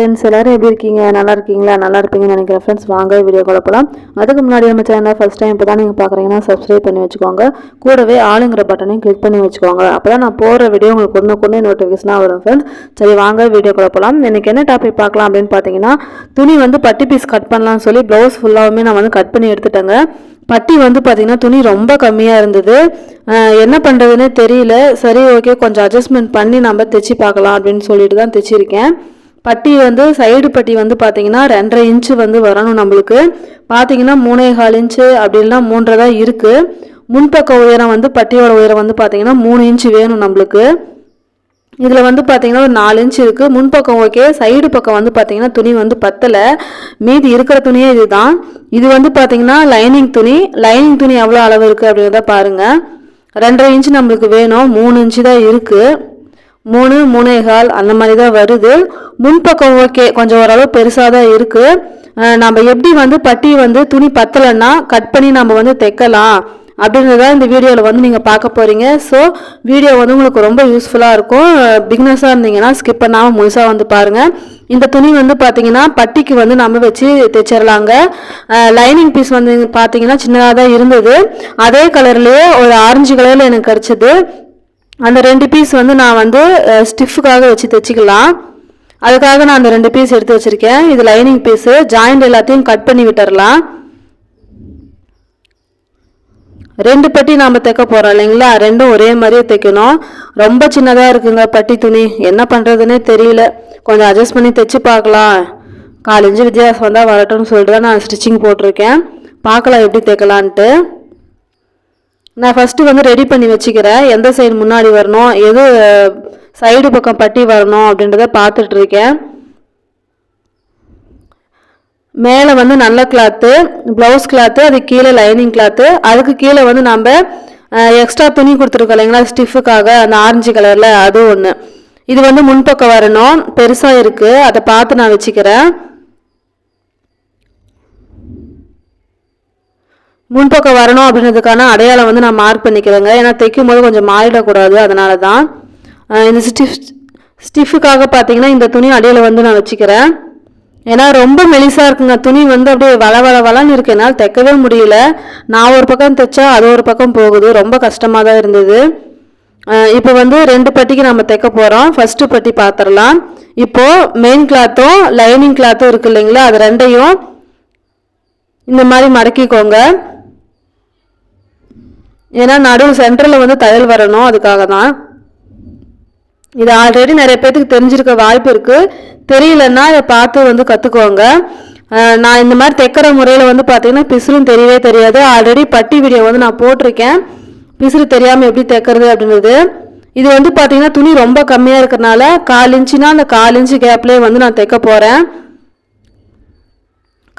Friends எல்லோரும் எப்படி இருக்கீங்க? நல்லா இருக்கீங்களா? நல்லா இருப்பீங்கன்னு நினைக்கிறேன். ஃப்ரெண்ட்ஸ் வாங்க வீடியோ குழப்பலாம் அதுக்கு முன்னாடி நம்ம சேனலை ஃபஸ்ட் டைம் இப்போ தான் நீங்கள் பார்க்குறீங்கன்னா சப்ஸ்கிரைப் பண்ணி வச்சுக்கோங்க. கூடவே ஆளுங்கிற பட்டனையும் கிளிக் பண்ணி வச்சுக்கோங்க. அப்போ தான் நான் போகிற வீடியோ உங்களுக்கு ஒன்று கொண்டு நோட்டிஃபிகேஷனாக வரும் ஃப்ரெண்ட்ஸ் சரி வாங்க வீடியோ குழப்பலாம் எனக்கு என்ன டாபிக் பார்க்கலாம் அப்படின்னு பார்த்தீங்கன்னா துணி வந்து பட்டி பீஸ் கட் பண்ணலாம்னு சொல்லி ப்ளவுஸ் ஃபுல்லாகவுமே நான் வந்து கட் பண்ணி எடுத்துட்டேங்க. பட்டி வந்து பார்த்திங்கன்னா துணி ரொம்ப கம்மியாக இருந்தது. என்ன பண்ணுறதுன்னே தெரியல. சரி ஓகே கொஞ்சம் அட்ஜஸ்ட்மெண்ட் பண்ணி நம்ம தைச்சி பார்க்கலாம் அப்படின்னு சொல்லிட்டு தான் தைச்சிருக்கேன். பட்டி வந்து சைடு பட்டி வந்து பார்த்தீங்கன்னா ரெண்டரை இன்ச்சு வந்து வரணும் நம்மளுக்கு. பார்த்தீங்கன்னா மூணே கால் இன்ச்சு அப்படின்னா மூன்றரை தான் இருக்குது முன்பக்க உயரம் வந்து பட்டியோட உயரம் வந்து பார்த்தீங்கன்னா மூணு இன்ச்சு வேணும் நம்மளுக்கு. இதில் வந்து பார்த்தீங்கன்னா ஒரு நாலு இன்ச் இருக்குது முன்பக்கம் ஓகே சைடு பக்கம் வந்து பார்த்தீங்கன்னா துணி வந்து பத்தலை. மீதி இருக்கிற துணியே இதுதான். இது வந்து பார்த்தீங்கன்னா லைனிங் துணி. லைனிங் துணி எவ்வளோ அளவு இருக்குது அப்படின்றத பாருங்கள் ரெண்டரை இன்ச் நம்மளுக்கு வேணும். மூணு இன்ச்சு தான் இருக்குது மூணு மூணே கால் அந்த மாதிரி தான் வருது. முன்பக்கம் ஓகே கொஞ்சம் ஓரளவு பெருசாக தான் இருக்குது நம்ம எப்படி வந்து பட்டி வந்து துணி பத்தலைன்னா கட் பண்ணி நம்ம வந்து தைக்கலாம் அப்படின்றத இந்த வீடியோவில் வந்து நீங்கள் பார்க்க போகிறீங்க ஸோ வீடியோ வந்து உங்களுக்கு ரொம்ப யூஸ்ஃபுல்லாக இருக்கும். பிக்னஸாக இருந்தீங்கன்னா ஸ்கிப் பண்ணாமல் முழுசாக வந்து பாருங்கள் இந்த துணி வந்து பார்த்தீங்கன்னா பட்டிக்கு வந்து நம்ம வச்சு தைச்சிடலாங்க லைனிங் பீஸ் வந்து பார்த்தீங்கன்னா சின்னதாக தான் இருந்தது. அதே கலர்லேயே ஒரு ஆரஞ்சு கலரில் எனக்கு கிடச்சிது. அந்த ரெண்டு பீஸ் வந்து நான் வந்து ஸ்டிஃபுக்காக வச்சு தைச்சிக்கலாம். அதுக்காக நான் அந்த ரெண்டு பீஸ் எடுத்து வச்சுருக்கேன். இது லைனிங் பீஸு ஜாயிண்ட் எல்லாத்தையும் கட் பண்ணி விட்டுறலாம். ரெண்டு பட்டி நாம் தைக்க போகிறோம் இல்லைங்களா? ரெண்டும் ஒரே மாதிரியே தைக்கணும். ரொம்ப சின்னதாக இருக்குங்க பட்டி துணி. என்ன பண்ணுறதுனே தெரியல. கொஞ்சம் அட்ஜஸ்ட் பண்ணி தைச்சு பார்க்கலாம். கால் வித்தியாசம் வந்தால் வரட்டும்னு சொல்லிட்டு தான் நான் ஸ்டிச்சிங் போட்டிருக்கேன். பார்க்கலாம் எப்படி தைக்கலான்ட்டு. நான் ஃபஸ்ட்டு வந்து ரெடி பண்ணி வச்சுக்கிறேன். எந்த சைடு முன்னாடி வரணும்? எது சைடு பக்கம் பட்டி வரணும் அப்படின்றத பார்த்துட்ருக்கேன் மேலே வந்து நல்ல கிளாத்து ப்ளவுஸ் கிளாத்து அது கீழே லைனிங் கிளாத்து அதுக்கு கீழே வந்து நம்ம எக்ஸ்ட்ரா துணி கொடுத்துருக்கோம் இல்லைங்களா? ஸ்டிஃபுக்காக அந்த ஆரஞ்சு கலரில் அது ஒன்று இது வந்து முன்பக்கம் வரணும். பெருசாக இருக்குது அதை பார்த்து நான் வச்சுக்கிறேன். முன்பக்கம் வரணும் அப்படின்றதுக்கான அடையாளம் வந்து நான் மார்க் பண்ணிக்கிறேங்க. ஏன்னா தைக்கும் போது கொஞ்சம் மாறிடக்கூடாது. அதனால தான் இந்த ஸ்டிஃப் ஸ்டிஃபுக்காக பார்த்தீங்கன்னா இந்த துணி அடையாளம் வந்து நான் வச்சுக்கிறேன். ஏன்னா ரொம்ப மெலிசாக இருக்குங்க. துணி வந்து அப்படியே வள வள வளன்னு இருக்கு. என்னால் தைக்கவே முடியல. நான் ஒரு பக்கம் தைச்சா அது ஒரு பக்கம் போகுது. ரொம்ப கஷ்டமாக தான் இருந்தது. இப்போ வந்து ரெண்டு பட்டிக்கு நம்ம தைக்க போகிறோம் ஃபஸ்ட்டு பட்டி பார்த்துடலாம் இப்போது மெயின் கிளாத்தும் லைனிங் கிளாத்தும் இருக்கு இல்லைங்களா? அது ரெண்டையும் இந்த மாதிரி மடக்கிக்கோங்க. ஏன்னா நடுவு சென்டரில் வந்து தையல் வரணும் அதுக்காக தான். இது ஆல்ரெடி நிறைய பேர்த்துக்கு தெரிஞ்சிருக்க வாய்ப்பு இருக்குது தெரியலன்னா இதை பார்த்து வந்து கற்றுக்கோங்க நான் இந்த மாதிரி தைக்கிற முறையில் வந்து பார்த்தீங்கன்னா பிசுறும் தெரியவே தெரியாது. ஆல்ரெடி பட்டி வீடியோ வந்து நான் போட்டிருக்கேன். பிசுறு தெரியாமல் எப்படி தைக்கிறது அப்படின்றது. இது வந்து பார்த்தீங்கன்னா துணி ரொம்ப கம்மியாக இருக்கிறனால கால் இன்ச்சுனா அந்த கால் இன்ச்சு கேப்லேயே வந்து நான் தைக்க போகிறேன்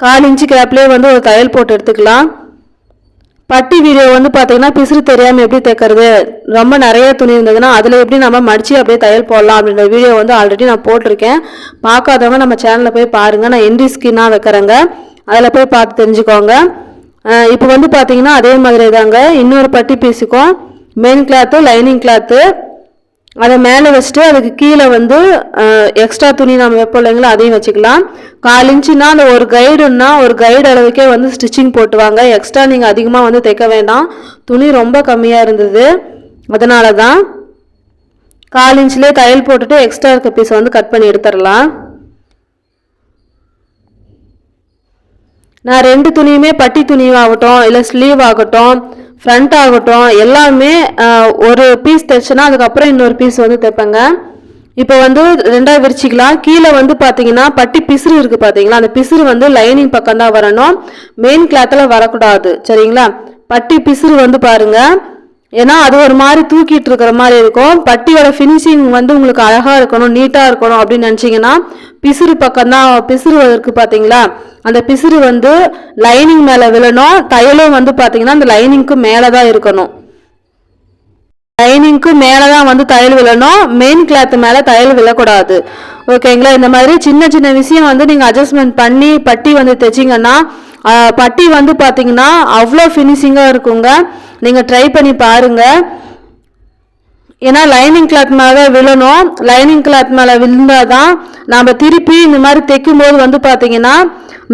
கால் இன்ச்சு கேப்லேயே வந்து ஒரு தையல் போட்டு எடுத்துக்கலாம். பட்டி வீடியோ வந்து பார்த்தீங்கன்னா பிசுறு தெரியாமல் எப்படி தைக்கிறது ரொம்ப நிறைய துணி இருந்ததுன்னா அதில் எப்படி நம்ம மடித்து அப்படியே தையல் போடலாம் அப்படின்ற வீடியோ வந்து ஆல்ரெடி நான் போட்டிருக்கேன். பார்க்காதவங்க நம்ம சேனலில் போய் பாருங்கள் நான் என்டி ஸ்கின்னாக வைக்கிறேங்க. அதில் போய் பார்த்து தெரிஞ்சுக்கோங்க. இப்போ வந்து பார்த்தீங்கன்னா அதே மாதிரி தாங்க இன்னொரு பட்டி பீஸுக்கும் மெயின் கிளாத்து லைனிங் கிளாத்து அதை மேலே வச்சுட்டு அதுக்கு கீழே வந்து எக்ஸ்ட்ரா துணி நம்ம வைப்போம் இல்லைங்களா அதையும் வச்சுக்கலாம். கால் இன்ச்சுனா அந்த ஒரு கைடுன்னா ஒரு கைடு அளவுக்கே வந்து ஸ்டிச்சிங் போட்டுவாங்க. எக்ஸ்ட்ரா நீங்கள் அதிகமாக வந்து தைக்க வேண்டாம். துணி ரொம்ப கம்மியாக இருந்தது. அதனால தான் கால் இன்ச்லேயே தையல் போட்டுட்டு எக்ஸ்ட்ரா இருக்க பீஸை வந்து கட் பண்ணி எடுத்துடலாம். நான் ரெண்டு துணியுமே பட்டி துணி ஆகட்டும் இல்லை ஸ்லீவ் ஆகட்டும் ஃப்ரண்ட் ஆகட்டும் எல்லாமே ஒரு பீஸ் தைச்சேன்னா அதுக்கப்புறம் இன்னொரு பீஸ் வந்து தைப்பேங்க. இப்போ வந்து ரெண்டாக விரிச்சிக்கலாம். கீழே வந்து பார்த்தீங்கன்னா பட்டி பிசுறு இருக்குது பார்த்தீங்களா அந்த பிசுறு வந்து லைனிங் பக்கம் தான் வரணும் மெயின் கிளாத்தில் வரக்கூடாது. சரிங்களா? பட்டி பிசுறு வந்து பாருங்கள் ஏன்னா அது ஒரு மாதிரி தூக்கிட்டு இருக்கிற மாதிரி இருக்கும். பட்டியோட ஃபினிஷிங் வந்து உங்களுக்கு அழகாக இருக்கணும் நீட்டாக இருக்கணும் அப்படின்னு நினச்சிங்கன்னா பிசுறு பக்கம் தான் பிசுறு இருக்குது பார்த்தீங்களா அந்த பிசுறு வந்து லைனிங் மேலே விழணும். தையலும் வந்து பார்த்தீங்கன்னா அந்த லைனிங்க்கு மேலே தான் இருக்கணும். லைனிங்க்கு மேலே தான் வந்து தையல் விழணும். மெயின் கிளாத் மேலே தையல் விழக்கூடாது. ஓகேங்களா இந்த மாதிரி சின்ன சின்ன விஷயம் வந்து நீங்கள் அட்ஜஸ்ட்மெண்ட் பண்ணி பட்டி வந்து தைச்சிங்கன்னா பட்டி வந்து பார்த்தீங்கன்னா அவ்வளோ ஃபினிஷிங்காக இருக்குங்க. நீங்கள் ட்ரை பண்ணி பாருங்கள் ஏன்னா லைனிங் கிளாத் மேலே விழணும். லைனிங் கிளாத் மேலே விழுந்தாதான் நாம் திருப்பி இந்த மாதிரி தைக்கும் போது வந்து பார்த்தீங்கன்னா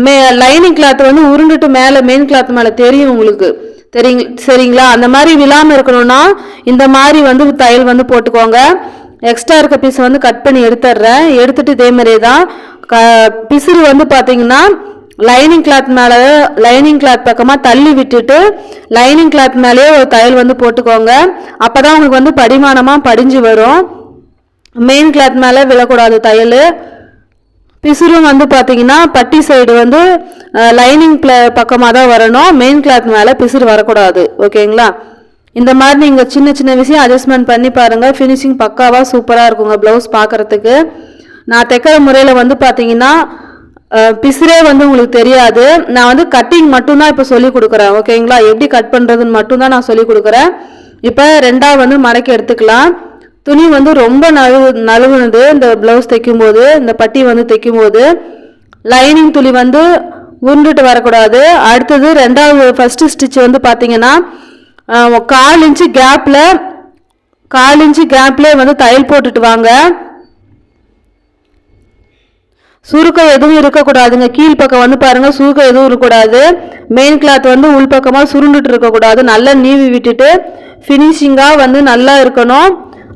மே லைனிங் கிளாத் வந்து உருண்டுட்டு மேலே மெயின் கிளாத் மேலே தெரியும் உங்களுக்கு. தெரியுங்க சரிங்களா? அந்த மாதிரி விழாமல் இருக்கணும்னா இந்த மாதிரி வந்து தையல் வந்து போட்டுக்கோங்க. எக்ஸ்ட்ரா இருக்க பீஸ் வந்து கட் பண்ணி எடுத்துடுறேன். எடுத்துட்டு இதே மாதிரியே தான் க பிசுறு வந்து பார்த்தீங்கன்னா லைனிங் கிளாத் மேலே லைனிங் கிளாத் பக்கமாக தள்ளி விட்டுட்டு லைனிங் கிளாத் மேலேயே ஒரு தையல் வந்து போட்டுக்கோங்க. அப்போ தான் உங்களுக்கு வந்து படிமானமாக படிஞ்சு வரும். மெயின் கிளாத் மேலே விழக்கூடாது தையல் பிசுறும் வந்து பார்த்தீங்கன்னா பட்டி சைடு வந்து லைனிங் பக்கமாக தான் வரணும். மெயின் கிளாத் மேலே பிசுறு வரக்கூடாது. ஓகேங்களா? இந்த மாதிரி நீங்கள் சின்ன சின்ன விஷயம் அட்ஜஸ்ட்மெண்ட் பண்ணி பாருங்கள் ஃபினிஷிங் பக்காவாக சூப்பராக இருக்குங்க ப்ளவுஸ் பார்க்குறதுக்கு நான் தைக்கிற முறையில் வந்து பார்த்தீங்கன்னா பிசிறே வந்து உங்களுக்கு தெரியாது. நான் வந்து கட்டிங் மட்டும்தான் இப்போ சொல்லி கொடுக்குறேன். ஓகேங்களா எப்படி கட் பண்ணுறதுன்னு மட்டும்தான் நான் சொல்லி கொடுக்குறேன். இப்போ ரெண்டாவது வந்து மடக்கி எடுத்துக்கலாம். துணி வந்து ரொம்ப நழுவு நழுவுனது. இந்த ப்ளவுஸ் தைக்கும்போது இந்த பட்டி வந்து தைக்கும்போது லைனிங் துளி வந்து உருண்டுட்டு வரக்கூடாது. அடுத்தது ரெண்டாவது ஃபஸ்ட்டு ஸ்டிச் வந்து பார்த்தீங்கன்னா கால் இன்ச்சு கேப்பில் கால் இன்ச்சு கேப்லேயே வந்து தையல் போட்டுட்டு வாங்க. சுருக்கம் எதுவும் இருக்கக்கூடாதுங்க. கீழ் பக்கம் வந்து பாருங்கள் சுருக்கம் எதுவும் இருக்கக்கூடாது. மெயின் கிளாத் வந்து உள் பக்கமாக சுருண்டுட்டு இருக்கக்கூடாது. நல்லா நீவி விட்டுட்டு ஃபினிஷிங்காக வந்து நல்லா இருக்கணும்.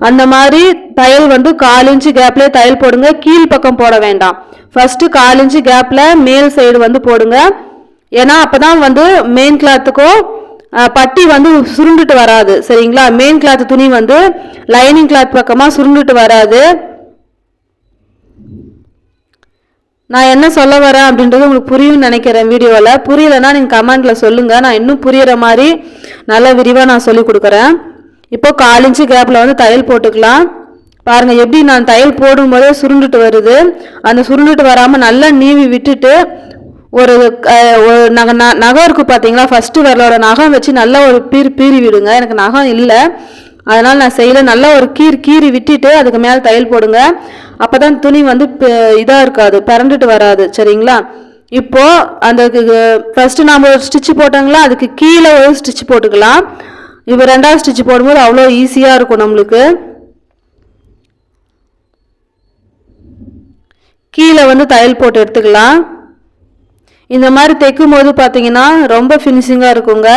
அந்த மாதிரி தையல் வந்து கால் இன்ச்சு கேப்லேயே தையல் போடுங்க. கீழ் பக்கம் போட வேண்டாம். ஃபஸ்ட்டு கால் இன்ச்சு கேப்பில் மேல் சைடு வந்து போடுங்க. ஏன்னா அப்போ தான் வந்து மெயின் கிளாத்துக்கும் பட்டி வந்து சுருண்டுட்டு வராது. சரிங்களா? மெயின் கிளாத் துணி வந்து லைனிங் கிளாத் பக்கமாக சுருண்டுட்டு வராது. நான் என்ன சொல்ல வரேன் அப்படின்றது உங்களுக்கு புரியும்னு நினைக்கிறேன் வீடியோவில் புரியலைன்னா நீங்கள் கமெண்ட்டில் சொல்லுங்கள் நான் இன்னும் புரியிற மாதிரி நல்ல விரிவாக நான் சொல்லி கொடுக்குறேன். இப்போ கால் இன்ச்சு கேப்பில் வந்து தையல் போட்டுக்கலாம். பாருங்கள் எப்படி நான் தையல் போடும்போதே சுருண்டுட்டு வருது. அந்த சுருண்டுட்டு வராமல் நல்லா நீவி விட்டுட்டு ஒரு நகை ஒரு நக ந- நகம் இருக்குது பார்த்தீங்களா ஃபஸ்ட்டு விரலோட நகம் வச்சு நல்லா ஒரு பீர் பீறி விடுங்க. எனக்கு நகம் இல்லை. அதனால் நான் செய்யல. நல்லா ஒரு கீர் கீறி விட்டுட்டு அதுக்கு மேலே தையல் போடுங்க. அப்போ தான் துணி வந்து இதாக இருக்காது பிறண்டுட்டு வராது சரிங்களா? இப்போது அந்த ஃபஸ்ட்டு நாம் ஒரு ஸ்டிச்சு போட்டோங்களா? அதுக்கு கீழே ஒரு ஸ்டிச் போட்டுக்கலாம். இப்போ ரெண்டாவது ஸ்டிச் போடும்போது அவ்வளோ ஈஸியாக இருக்கும் நம்மளுக்கு. கீழே வந்து தையல் போட்டு எடுத்துக்கலாம். இந்த மாதிரி தைக்கும் போது பார்த்தீங்கன்னா ரொம்ப ஃபினிஷிங்காக இருக்குங்க.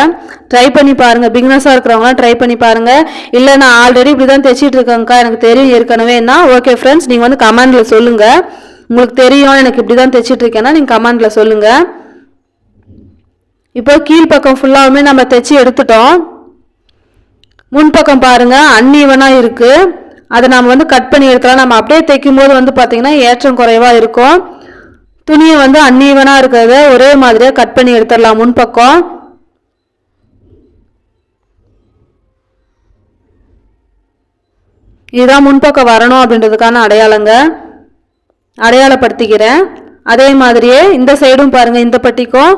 ட்ரை பண்ணி பாருங்கள் பிக்னஸாக இருக்கிறவங்களாம் ட்ரை பண்ணி பாருங்கள் இல்லை நான் ஆல்ரெடி இப்படி தான் தைச்சிட்டு இருக்கேங்க்கா எனக்கு தெரியும் ஏற்கனவேன்னா ஓகே ஃப்ரெண்ட்ஸ் நீங்கள் வந்து கமெண்டில் சொல்லுங்கள் உங்களுக்கு தெரியும். எனக்கு இப்படி தான் தைச்சிட்டு இருக்கேன்னா நீங்கள் கமெண்டில் சொல்லுங்கள் இப்போ கீழ்ப்பக்கம் ஃபுல்லாகவுமே நம்ம தைச்சி எடுத்துட்டோம். முன்பக்கம் பாருங்கள் அன்ஈவனாக இருக்குது அதை நம்ம வந்து கட் பண்ணி எடுக்கலாம் நம்ம அப்படியே தைக்கும் போது வந்து பார்த்திங்கன்னா ஏற்றம் குறைவாக இருக்கும். துணியை வந்து அன்ஈவனாக இருக்கிறத ஒரே மாதிரியாக கட் பண்ணி எடுத்துடலாம். முன்பக்கம் இதுதான் முன்பக்கம் வரணும் அப்படின்றதுக்கான அடையாளங்க. அடையாளப்படுத்திக்கிறேன். அதே மாதிரியே இந்த சைடும் பாருங்கள் இந்த பட்டிக்கும்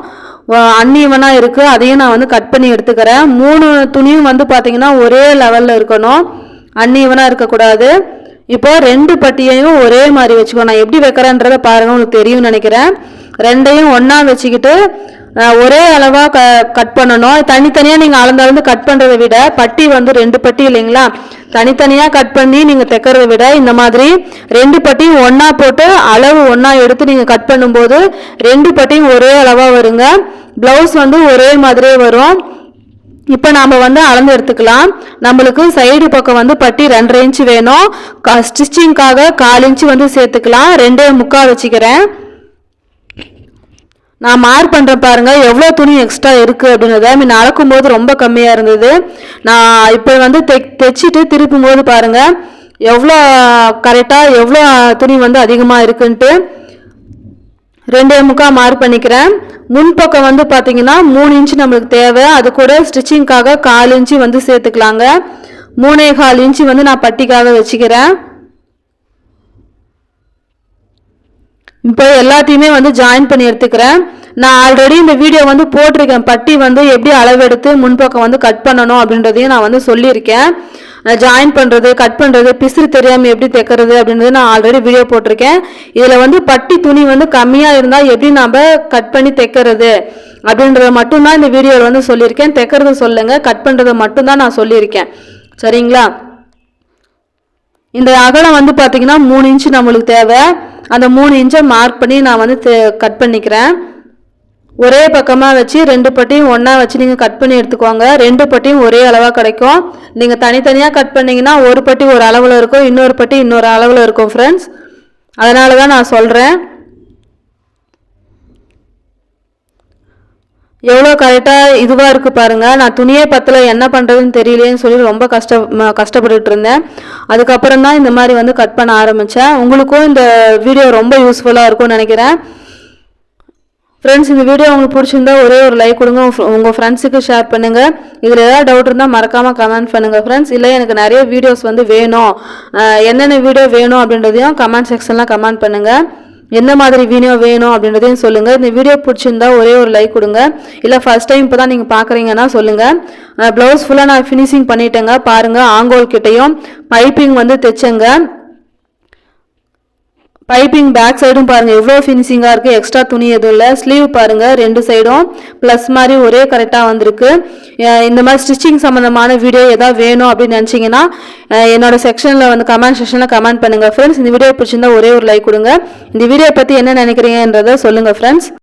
அன்னீவனாக இருக்குது அதையும் நான் வந்து கட் பண்ணி எடுத்துக்கிறேன். மூணு துணியும் வந்து பார்த்திங்கன்னா ஒரே லெவலில் இருக்கணும். அன்னீவனாக இருக்கக்கூடாது. இப்போ ரெண்டு பட்டியையும் ஒரே மாதிரி வச்சுக்கோ. நான் எப்படி வைக்கிறேன்றத பாருங்க உங்களுக்கு தெரியும்னு நினைக்கிறேன். ரெண்டையும் ஒன்றா வச்சுக்கிட்டு ஒரே அளவாக க கட் பண்ணணும். தனித்தனியாக நீங்கள் அளந்து அளந்து கட் பண்ணுறதை விட பட்டி வந்து ரெண்டு பட்டி இல்லைங்களா? தனித்தனியாக கட் பண்ணி நீங்கள் தைக்கிறத விட இந்த மாதிரி ரெண்டு பட்டியும் ஒன்றா போட்டு அளவு ஒன்றா எடுத்து நீங்கள் கட் பண்ணும்போது ரெண்டு பட்டியும் ஒரே அளவாக வருங்க. ப்ளவுஸ் வந்து ஒரே மாதிரியே வரும். இப்போ நாம் வந்து அளந்து எடுத்துக்கலாம். நம்மளுக்கு சைடு பக்கம் வந்து பட்டி ரெண்டரை இன்ச்சு வேணும். ஸ்டிச்சிங்க்காக கால் இன்ச்சு வந்து சேர்த்துக்கலாம். ரெண்டே முக்கால் வச்சுக்கிறேன். நான் மார்க் பண்ணுறேன் பாருங்கள் எவ்வளோ துணி எக்ஸ்ட்ரா இருக்குது அப்படின்றத மீன் அளக்கும் போது ரொம்ப கம்மியாக இருந்தது. நான் இப்போ வந்து தெ தைச்சிட்டு திருப்பும் போது எவ்வளோ கரெக்டாக எவ்வளோ துணி வந்து அதிகமாக இருக்குன்ட்டு. ரெண்டே முக்கால் மார்க் பண்ணிக்கிறேன். முன்பக்கம் வந்து பார்த்தீங்கன்னா மூணு இன்ச்சு நம்மளுக்கு தேவை. அது கூட ஸ்டிச்சிங்காக கால் இன்ச்சு வந்து சேர்த்துக்கலாங்க. மூணே கால் இன்ச்சு வந்து நான் பட்டிக்காக வச்சுக்கிறேன். இப்போ எல்லாத்தையுமே வந்து ஜாயின் பண்ணி எடுத்துக்கிறேன். நான் ஆல்ரெடி இந்த வீடியோ வந்து போட்டிருக்கேன். பட்டி வந்து எப்படி அளவெடுத்து முன்பக்கம் வந்து கட் பண்ணணும் அப்படின்றதையும் நான் வந்து சொல்லியிருக்கேன். ஜாயின் பண்ணுறது கட் பண்ணுறது பிசிறு தெரியாமல் எப்படி தைக்கிறது அப்படின்றது நான் ஆல்ரெடி வீடியோ போட்டிருக்கேன். இதில் வந்து பட்டி துணி வந்து கம்மியாக இருந்தால் எப்படி நம்ம கட் பண்ணி தைக்கிறது அப்படின்றத மட்டும்தான் இந்த வீடியோவில் வந்து சொல்லியிருக்கேன். தைக்கிறது சொல்லுங்கள் கட் பண்ணுறதை மட்டும்தான் நான் சொல்லியிருக்கேன். சரிங்களா? இந்த அகலம் வந்து பார்த்தீங்கன்னா மூணு இன்ச்சு நம்மளுக்கு தேவை. அந்த மூணு இன்ச்சை மார்க் பண்ணி நான் வந்து கட் பண்ணிக்கிறேன். ஒரே பக்கமாக வச்சு ரெண்டு பட்டியும் ஒன்றா வச்சு நீங்கள் கட் பண்ணி எடுத்துக்கோங்க. ரெண்டு பட்டியும் ஒரே அளவாக கிடைக்கும். நீங்கள் தனித்தனியாக கட் பண்ணிங்கன்னா ஒரு பட்டி ஒரு அளவில் இருக்கும் இன்னொரு பட்டி இன்னொரு அளவில் இருக்கும் ஃப்ரெண்ட்ஸ் அதனால தான் நான் சொல்கிறேன் எவ்வளோ கரெக்டாக இதுவாக இருக்குது பாருங்கள் நான் துணியே பத்தில் என்ன பண்ணுறதுன்னு தெரியலேன்னு சொல்லி ரொம்ப கஷ்ட கஷ்டப்பட்டுட்டு இருந்தேன். அதுக்கப்புறம் தான் இந்த மாதிரி வந்து கட் பண்ண ஆரம்பித்தேன் உங்களுக்கும் இந்த வீடியோ ரொம்ப யூஸ்ஃபுல்லாக இருக்கும்னு நினைக்கிறேன். ஃப்ரெண்ட்ஸ் இந்த வீடியோ உங்களுக்கு பிடிச்சிருந்தா ஒரே ஒரு லைக் கொடுங்க. உங்கள் ஃப்ரெண்ட்ஸுக்கு ஷேர் பண்ணுங்கள் இதில் ஏதாவது டவுட் இருந்தால் மறக்காமல் கமெண்ட் பண்ணுங்கள் ஃப்ரெண்ட்ஸ் இல்லை எனக்கு நிறைய வீடியோஸ் வந்து வேணும். என்னென்ன வீடியோ வேணும் அப்படின்றதையும் கமெண்ட் செக்ஷன்லாம் கமெண்ட் பண்ணுங்கள் எந்த மாதிரி வீடியோ வேணும் அப்படின்றதையும் சொல்லுங்கள் இந்த வீடியோ பிடிச்சிருந்தா ஒரே ஒரு லைக் கொடுங்க. இல்லை ஃபர்ஸ்ட் டைம் இப்போ தான் நீங்கள் பார்க்குறீங்கன்னா சொல்லுங்கள் ப்ளவுஸ் ஃபுல்லாக நான் ஃபினிஷிங் பண்ணிட்டேங்க. பாருங்கள் ஆங்கோல் கிட்டேயும் பைப்பிங் வந்து தைச்சேங்க. பைப்பிங் பேக் சைடும் பாருங்கள் எவ்வளோ ஃபினிஷிங்காக இருக்குது எக்ஸ்ட்ரா துணி எதுவும் இல்லை. ஸ்லீவ் பாருங்கள் ரெண்டு சைடும் ப்ளஸ் மாதிரி ஒரே கரெக்டாக வந்திருக்கு. இந்த மாதிரி ஸ்டிச்சிங் சம்மந்தமான வீடியோ எதாவது வேணும் அப்படின்னு நினச்சிங்கன்னா என்னோட செக்ஷனில் வந்து கமெண்ட் செக்ஷனில் கமெண்ட் பண்ணுங்கள் ஃப்ரெண்ட்ஸ் இந்த வீடியோ பிடிச்சிருந்தா ஒரே ஒரு லைக் கொடுங்க. இந்த வீடியோ பற்றி என்ன நினைக்கிறீங்கன்றதை சொல்லுங்கள் ஃப்ரெண்ட்ஸ்